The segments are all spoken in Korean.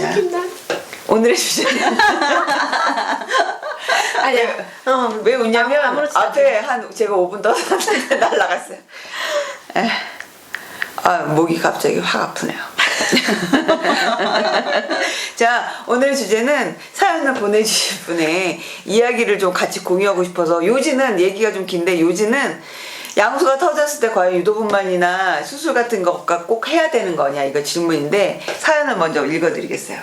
자. 웃긴다. 오늘의 주제는 아니야. 어, 왜 웃냐면 아, 아무렇지 앞에 한 제가 5분 더 샀는데 날라갔어요. 에. 아 목이 갑자기 확 아프네요. 자 오늘의 주제는 사연을 보내주신 분의 이야기를 좀 같이 공유하고 싶어서 요지는 얘기가 좀 긴데 요지는 양수가 터졌을 때 과연 유도분만이나 수술 같은 것과 꼭 해야 되는 거냐 이거 질문인데 사연을 먼저 읽어드리겠어요.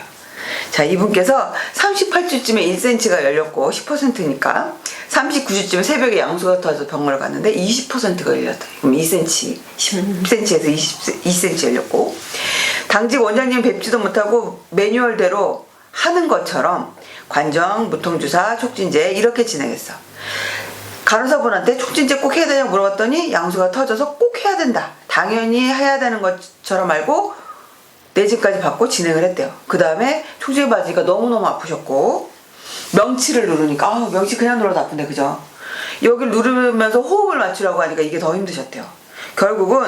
자, 이분께서 38주쯤에 1cm가 열렸고 10%니까 39주쯤에 새벽에 양수가 터져서 병원을 갔는데 20%가 열렸다. 그럼 2cm, 10cm에서 20, 2cm 열렸고 당직 원장님 뵙지도 못하고 매뉴얼대로 하는 것처럼 관정, 무통주사, 촉진제 이렇게 진행했어. 간호사분한테 촉진제 꼭 해야 되냐고 물어봤더니 양수가 터져서 꼭 해야 된다. 당연히 해야 되는 것처럼 알고 내진까지 받고 진행을 했대요. 그 다음에 촉진제 맞으니까 너무너무 아프셨고 명치를 누르니까 아 명치 그냥 눌러도 아픈데 그죠? 여기를 누르면서 호흡을 맞추라고 하니까 이게 더 힘드셨대요. 결국은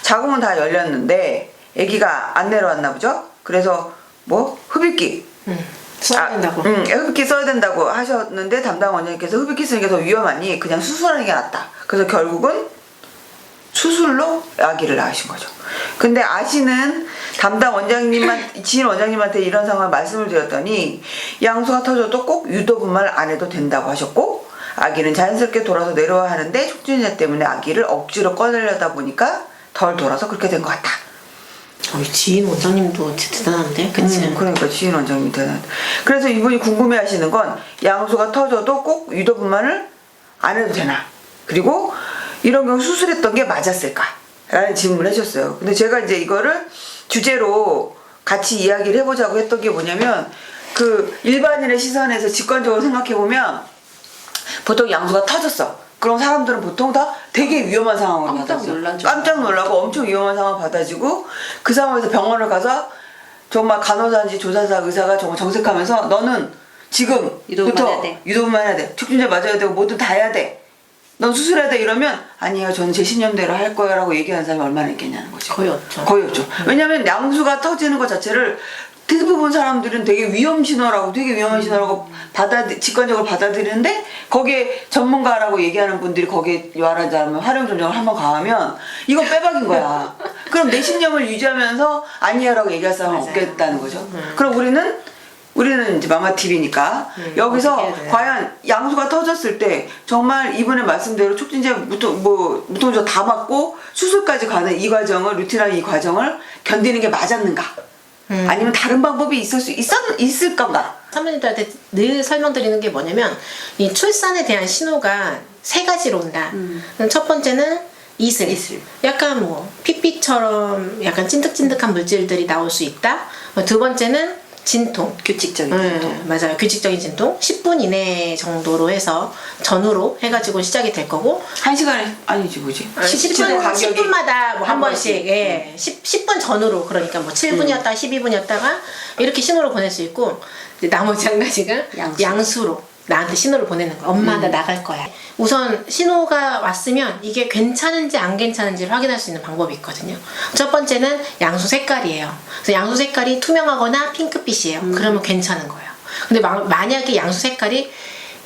자궁은 다 열렸는데 아기가 안 내려왔나 보죠? 그래서 뭐 흡입기 응. 써야 된다고. 아, 응, 흡입기 써야 된다고 하셨는데 담당 원장님께서 흡입기 쓰는 게 더 위험하니 그냥 수술하는 게 낫다. 그래서 결국은 수술로 아기를 낳으신 거죠. 근데 아시는 담당 원장님만 지인 원장님한테 이런 상황 말씀을 드렸더니 양수가 터져도 꼭 유도분말 안 해도 된다고 하셨고 아기는 자연스럽게 돌아서 내려와 하는데 촉진제 때문에 아기를 억지로 꺼내려다 보니까 덜 돌아서 그렇게 된 것 같다. 저희 지인 원장님도 진짜 대단한데, 그치? 음, 그러니까 지인 원장님 대단. 그래서 이분이 궁금해 하시는 건 양수가 터져도 꼭 유도분만을 안 해도 되나? 그리고 이런 경우 수술했던 게 맞았을까? 라는 질문을 해줬어요. 근데 제가 이제 이거를 주제로 같이 이야기를 해보자고 했던 게 뭐냐면 그 일반인의 시선에서 직관적으로 생각해 보면 보통 양수가 터졌어. 그럼 사람들은 보통 다 되게 위험한 상황으로 깜짝 받아들여. 놀라죠. 깜짝 놀라고 엄청 위험한 상황 받아지고 그 상황에서 병원을 가서 정말 간호사인지 조산사 의사가 정말 정색하면서 너는 지금부터 유도분만 해야 돼. 유도분만 해야 돼. 촉진제 맞아야 되고 뭐든 다 해야 돼. 넌 수술해야 돼 이러면 아니에요 저는 제 신념대로 할 거예요라고 얘기하는 사람이 얼마나 있겠냐는 거죠. 거의 없죠. 거의 없죠. 왜냐면 양수가 터지는 것 자체를 대부분 사람들은 되게 위험 신호라고 되게 위험한 신호라고 받아 직관적으로 받아들이는데 거기에 전문가라고 얘기하는 분들이 거기에 말하지 않으면 활용 전정을 한번 가하면 이건 빼박인 거야. 그럼 내 신념을 유지하면서 아니야라고 얘기할 사람은 맞아요. 없겠다는 거죠. 그럼 우리는 우리는 이제 마마 TV니까 음, 여기서? 과연 양수가 터졌을 때 정말 이분의 말씀대로 촉진제 무통 뭐 무통조 다 맞고 수술까지 가는 이 과정을 루틴한 이 과정을 견디는 게 맞았는가? 음. 아니면 다른 방법이 있을 수 있었 있을 건가? 사모님들한테 늘 설명드리는 게 뭐냐면 이 출산에 대한 신호가 세 가지로 온다. 첫 번째는 이슬. 이슬. 약간 뭐 피피처럼 약간 찐득찐득한 물질들이 나올 수 있다. 어, 두 번째는 진통. 규칙적인 네, 진통. 맞아요. 규칙적인 진통. 10분 이내 정도로 해서 전후로 해가지고 시작이 될 거고 한 시간에 아니지 뭐지? 10분, 10분마다 뭐한한 번씩. 예. 10, 10 분 전후로, 그러니까 뭐 7분이었다가 12분이었다가 이렇게 신호를 보낼 수 있고, 이제 나머지 한 가지가 양수. 양수로 나한테 신호를 보내는 거야. 엄마, 나 나갈 거야. 우선 신호가 왔으면 이게 괜찮은지 안 괜찮은지를 확인할 수 있는 방법이 있거든요. 첫 번째는 양수 색깔이에요. 그래서 양수 색깔이 투명하거나 핑크빛이에요. 그러면 괜찮은 거예요. 근데 마, 만약에 양수 색깔이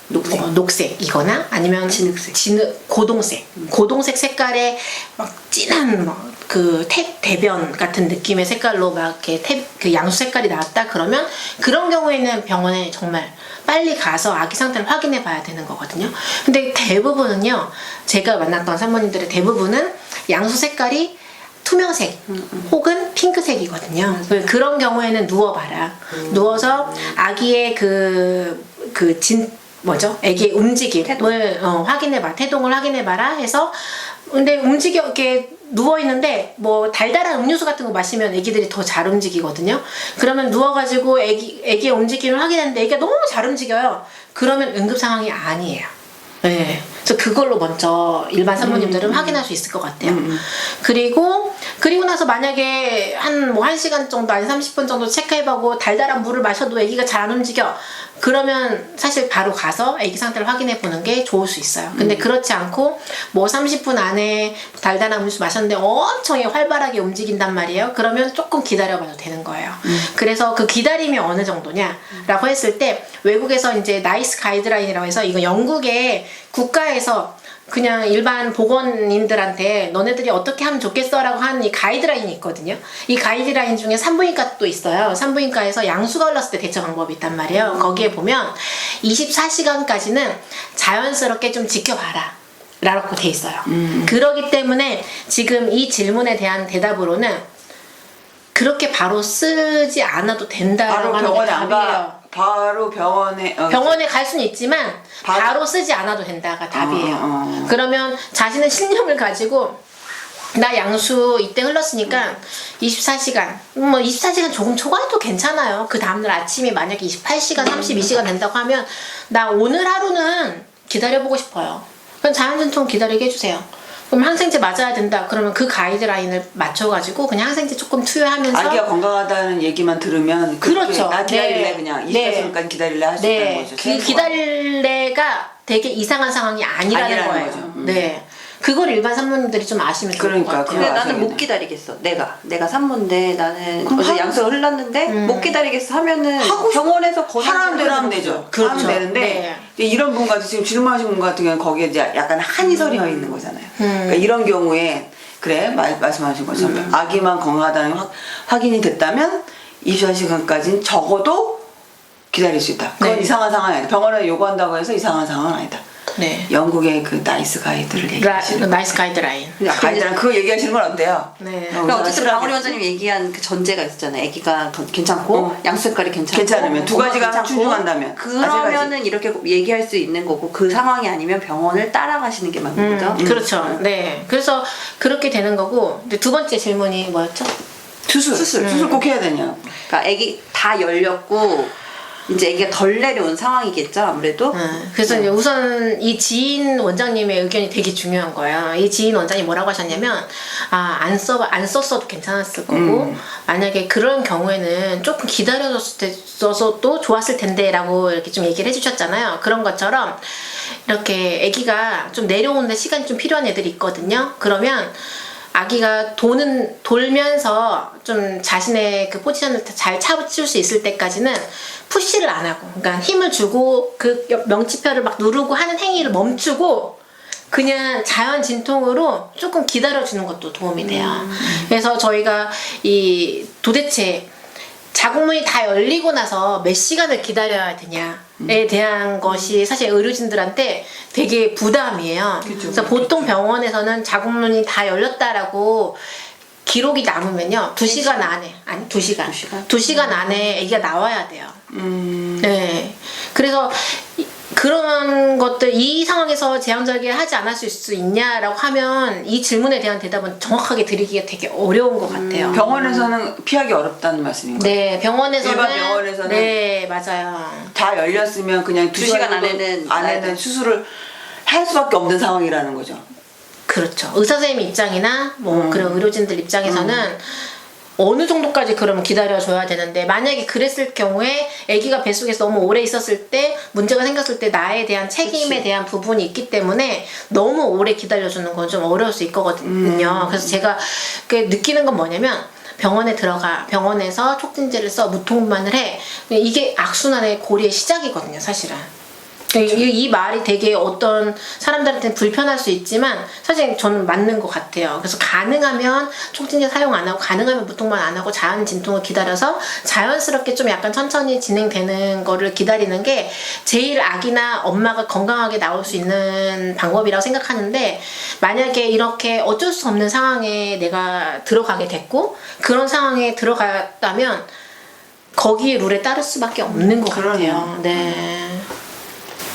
녹색. 어, 녹색이거나 아니면 진흙색. 진흙 고동색 고동색 색깔의 막 진한 뭐그 대변 같은 느낌의 색깔로 막 이렇게 태, 그 양수 색깔이 나왔다 그러면 그런 경우에는 병원에 정말 빨리 가서 아기 상태를 확인해 봐야 되는 거거든요. 근데 대부분은요 제가 만났던 산모님들의 대부분은 양수 색깔이 투명색 혹은 핑크색이거든요. 그런 경우에는 누워봐라. 누워서 아기의 그, 그 진, 뭐죠? 아기의 움직임을 어, 확인해봐. 태동을 확인해봐라 해서 근데 움직여, 이렇게 누워 있는데 뭐 달달한 음료수 같은 거 마시면 아기들이 더 잘 움직이거든요. 그러면 누워가지고 아기, 아기의 움직임을 확인했는데 아기가 너무 잘 움직여요. 그러면 응급 상황이 아니에요. 네. 그래서 그걸로 먼저 일반 산모님들은 확인할 수 있을 것 같아요. 그리고 그리고 나서 만약에 한뭐한 시간 정도 아니 30분 정도 체크해보고 달달한 물을 마셔도 아기가 잘 안 움직여. 그러면 사실 바로 가서 아기 상태를 확인해 보는 게 좋을 수 있어요. 근데 그렇지 않고 뭐 30분 안에 달달한 음수 마셨는데 엄청 활발하게 움직인단 말이에요. 그러면 조금 기다려봐도 되는 거예요. 그래서 그 기다림이 어느 정도냐라고 했을 때 외국에서 이제 나이스 가이드라인이라고 해서 이거 영국의 국가에서 그냥 일반 보건인들한테 너네들이 어떻게 하면 좋겠어라고 하는 이 가이드라인이 있거든요. 이 가이드라인 중에 산부인과도 있어요. 산부인과에서 양수가 흘렀을 때 대처 방법이 있단 말이에요. 거기에 보면 24시간까지는 자연스럽게 좀 지켜봐라. 라고 돼 있어요. 그러기 때문에 지금 이 질문에 대한 대답으로는 그렇게 바로 쓰지 않아도 된다라고 바로 하는 게 답이에요. 가. 바로 병원에 어, 병원에 갈 수는 있지만 바로- 바로 쓰지 않아도 된다가 답이에요. 어, 어. 그러면 자신의 신념을 가지고 나 양수 이때 흘렀으니까 24시간 뭐 24시간 조금 초과해도 괜찮아요. 그 다음날 아침에 만약에 28시간 32시간 된다고 하면 나 오늘 하루는 기다려보고 싶어요. 그럼 자연진통 기다리게 해주세요. 그럼 항생제 맞아야 된다. 그러면 그 가이드라인을 맞춰가지고 그냥 항생제 조금 투여하면서 아기가 건강하다는 얘기만 들으면 그렇게 그렇죠. 나 기다릴래 네. 그냥 네. 24시간까지 기다릴래 할 수 있다는 네, 거죠. 그. 기다릴래가 되게 이상한 상황이 아니라는, 아니라는 거예요. 거죠. 음. 네, 그걸 일반 산모님들이 좀 아시면 좋을 그러니까, 것 같아요. 그거 근데 나는 맞아요. 못 기다리겠어. 내가 내가 산모인데 나는 그럼 어제 하- 양수가 흘렀는데 음. 못 기다리겠어 하면은 하고 싶- 병원에서 권한 하라는 대로 하면 되죠. 그렇죠. 하면 되는데 네. 이제 이런 분 같은 지금 질문하신 분 같은 경우는 거기에 이제 약간 한이 서려 있는 거잖아요. 음. 그러니까 이런 경우에 그래 말, 말씀하신 것처럼 음. 아기만 건강하다는 확, 확인이 됐다면 24시간까지는 적어도 기다릴 수 있다. 그건 네. 이상한 상황이 아니다. 병원에 요구한다고 해서 이상한 상황은 아니다. 네, 영국의 그 나이스 가이드를 라, 얘기하시는 거. 나이스 가이드라인. 가이드랑 그거 얘기하시는 건 어때요? 네. 어, 그러니까 어쨌든? 방울이 원장님 얘기한 그 전제가 있었잖아요. 아기가 건- 괜찮고 어. 양수 색깔이 괜찮고 괜찮으면 두 가지가 세 그러면은 이렇게 얘기할 수 있는 거고 그 상황이 아니면 병원을 따라가시는 게 맞는 음, 거죠. 그렇죠. 네, 그래서 그렇게 되는 거고 근데 두 번째 질문이 뭐였죠? 수술, 수술, 수술 꼭 해야 되냐? 그러니까 아기 다 열렸고 이제 아기가 덜 내려온 상황이겠죠 아무래도. 음, 그래서 이제 우선 이 지인 원장님의 의견이 되게 중요한 거예요. 이 지인 원장이 뭐라고 하셨냐면, 아, 안 써, 안 썼어도 괜찮았을 거고, 음. 만약에 그런 경우에는 조금 기다려줬어도 좋았을 텐데, 라고 이렇게 좀 얘기를 해주셨잖아요. 그런 것처럼, 이렇게 아기가 좀 내려오는데 시간이 좀 필요한 애들이 있거든요. 그러면, 아기가 도는 돌면서 좀 자신의 그 포지션을 잘 차붙일 수 있을 때까지는 푸시를 안 하고 그러니까 힘을 주고 그 명치뼈를 막 누르고 하는 행위를 멈추고 그냥 자연 진통으로 조금 기다려 주는 것도 도움이 돼요. 그래서 저희가 이 도대체 자궁문이 다 열리고 나서 몇 시간을 기다려야 되냐에 대한 것이 사실 의료진들한테 되게 부담이에요. 그래서 보통 병원에서는 자궁문이 다 열렸다라고 기록이 남으면요. 두시간 안에, 아니, 두시간 두 시간? 두시간 안에 아기가 나와야 돼요. 음, 네. 그래서 이- 그런 것들 이 상황에서 제왕절개를 하지 않았을 수 있냐라고 하면 이 질문에 대한 대답은 정확하게 드리기가 되게 어려운 것 같아요. 병원에서는 피하기 어렵다는 말씀인가요? 네, 병원에서는 일반 병원에서는 네, 맞아요. 다 열렸으면 그냥 두두 시간 안에는 안에는. 수술을 할 수밖에 없는 상황이라는 거죠. 그렇죠. 의사 선생님 입장이나 뭐 음. 그런 의료진들 입장에서는 어느 정도까지 그러면 기다려줘야 되는데 만약에 그랬을 경우에 아기가 뱃속에서 너무 오래 있었을 때 문제가 생겼을 때 나에 대한 책임에 그치. 대한 부분이 있기 때문에 너무 오래 기다려주는 건 좀 어려울 수 있거든요. 음. 그래서 제가 그 느끼는 건 뭐냐면 병원에 들어가 병원에서 촉진제를 써 무통만을 해 이게 악순환의 고리의 시작이거든요 사실은 이, 이 말이 되게 어떤 사람들한테는 불편할 수 있지만 사실 저는 맞는 것 같아요. 그래서 가능하면 촉진제 사용 안 하고 가능하면 무통만 안 하고 자연 진통을 기다려서 자연스럽게 좀 약간 천천히 진행되는 거를 기다리는 게 제일 아기나 엄마가 건강하게 나올 수 있는 방법이라고 생각하는데 만약에 이렇게 어쩔 수 없는 상황에 내가 들어가게 됐고 그런 상황에 들어갔다면 거기에 룰에 따를 수밖에 없는 것 그러네요. 같아요. 네.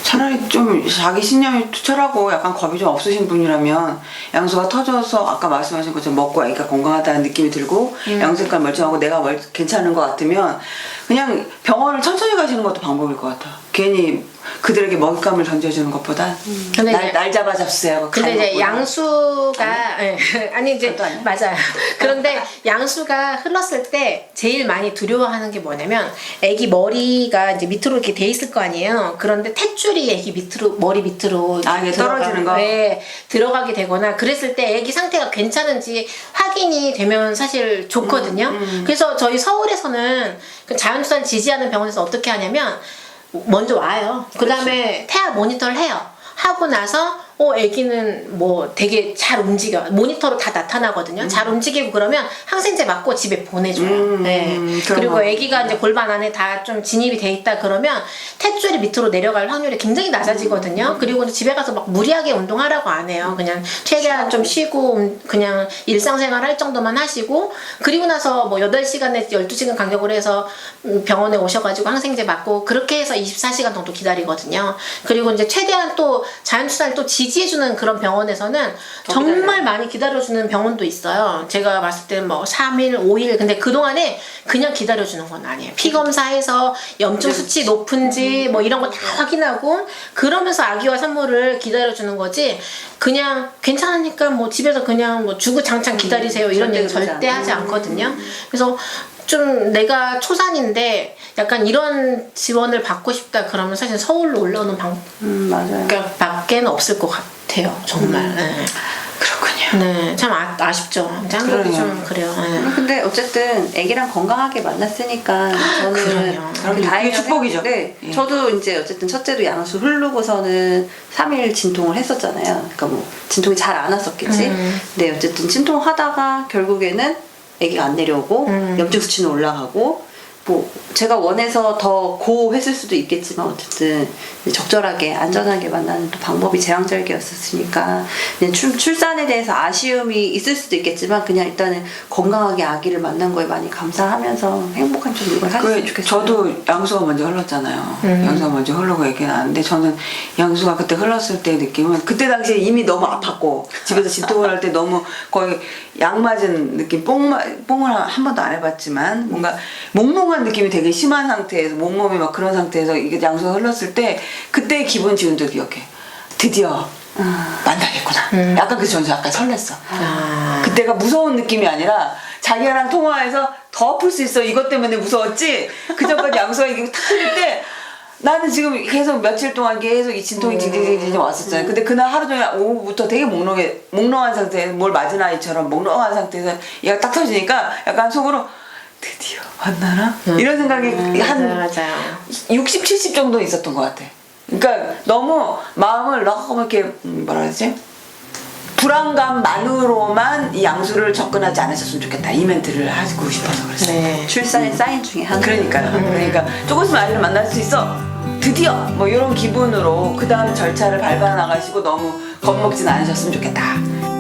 차라리 좀 자기 신념이 투철하고 약간 겁이 좀 없으신 분이라면 양수가 터져서 아까 말씀하신 것처럼 먹고 아기가 건강하다는 느낌이 들고 음. 양수가 멀쩡하고 내가 멀, 괜찮은 것 같으면 그냥 병원을 천천히 가시는 것도 방법일 것 같아. 괜히 그들에게 먹잇감을 던져주는 것보다 근데 날, 이제- 날 잡아 잡수세요. 근데 이제 양수가 예. 아니 이제 그것도 아니야? 맞아요. 그런데 양수가 흘렀을 때 제일 많이 두려워하는 게 뭐냐면 애기 머리가 이제 밑으로 이렇게 돼 있을 거 아니에요. 그런데 탯줄이 애기 밑으로 머리 밑으로 아, 이게 떨어지는 거? 네, 들어가게 되거나 그랬을 때 애기 상태가 괜찮은지 확인이 되면 사실 좋거든요. 음, 그래서 저희 서울에서는 그 자연수산 지지하는 병원에서 어떻게 하냐면 먼저 와요. 그 다음에 태아 모니터를 해요. 하고 나서 어 아기는 뭐 되게 잘 움직여 모니터로 다 나타나거든요. 잘 움직이고 그러면 항생제 맞고 집에 보내줘요. 음, 네. 그리고 거. 아기가 이제 골반 안에 다 좀 진입이 돼 있다 그러면 탯줄이 밑으로 내려갈 확률이 굉장히 낮아지거든요. 그리고 이제 집에 가서 막 무리하게 운동하라고 안 해요. 그냥 최대한 좀 쉬고 음, 그냥 일상생활 할 정도만 하시고 그리고 나서 뭐 8시간 내지 12시간 간격으로 해서 음, 병원에 오셔가지고 항생제 맞고 그렇게 해서 24시간 정도 기다리거든요. 그리고 이제 최대한 또 자연투자를 또지 지해주는 그런 병원에서는 더 정말 많이 기다려주는 병원도 있어요. 제가 봤을 때는 뭐 3일, 5일 근데 그동안에 그냥 기다려주는 건 아니에요. 피 검사해서 염증 수치 높은지 뭐 이런 거 다 확인하고 그러면서 아기와 산모를 기다려주는 거지 그냥 괜찮으니까 뭐 집에서 그냥 뭐 주구장창 기다리세요 이런 얘기 절대. 하지 않거든요. 그래서 좀 내가 초산인데 약간 이런 지원을 받고 싶다 그러면 사실 서울로 올라오는 음 맞아요. 방법밖에는 없을 것 같아요. 정말. 네. 그렇군요. 네, 참 아, 아쉽죠. 이제 한국이 그러네요. 좀 그래요. 네. 근데 어쨌든 애기랑 건강하게 만났으니까 저는 그럼요. 그럼요. 그게 축복이죠. 생각하는데 예. 저도 이제 어쨌든 첫째도 양수 흐르고서는 3일 진통을 했었잖아요. 그러니까 뭐 진통이 잘 안 왔었겠지. 음. 근데 어쨌든 진통하다가 결국에는 아기가 안 내려오고 음. 염증 수치는 올라가고 뭐 제가 원해서 더 고했을 수도 있겠지만 어쨌든 적절하게 안전하게 만나는 또 방법이 제왕절개였었으니까 그냥 출, 출산에 대해서 아쉬움이 있을 수도 있겠지만 그냥 일단은 건강하게 아기를 만난 거에 많이 감사하면서 행복한 좀 이걸 하셨으면 그 좋겠어요. 저도 양수가 먼저 흘렀잖아요. 음. 양수가 먼저 흐르고 얘기 나는데 저는 양수가 그때 흘렀을 때 느낌은 그때 당시에 이미 너무 아팠고 집에서 진통을 할 때 너무 거의 약 맞은 느낌 뽕 마- 뽕을 한- 한 번도 안 해봤지만 뭔가 몽롱한 느낌이 되게 심한 상태에서 몸몸이 막 그런 상태에서 이게 양수가 흘렀을 때 그때 기분 지금도 기억해. 드디어 만나겠구나. 약간 그래서 저는 약간 설렜어. 아. 그때가 무서운 느낌이 아니라 자기랑 통화해서 더 아플 수 있어 이것 때문에 무서웠지 그 전까지 양수가 이게 탁 흘릴 때 나는 지금 계속 며칠 동안 계속 이 진통이 징징징징 왔었잖아요 근데 그날 하루 종일 오후부터 되게 몽롱해 몽롱한 상태에서 뭘 맞은 아이처럼 몽롱한 상태에서 얘가 딱 터지니까 약간 속으로 드디어 만나나? 이런 생각이 음, 한 맞아요, 맞아요. 60, 70 정도 있었던 것 같아. 그러니까 너무 마음을 너무 이렇게 음, 뭐라 그러지? 불안감만으로만 이 양수를 접근하지 않으셨으면 좋겠다. 이 멘트를 하고 싶어서 그랬어요. 네. 출산의 사인 중에 하나. 그러니까요. 그러니까 조금 있으면 아이를 만날 수 있어. 드디어 뭐 이런 기분으로 그 다음 절차를 밟아 나가시고 너무 겁먹진 않으셨으면 좋겠다.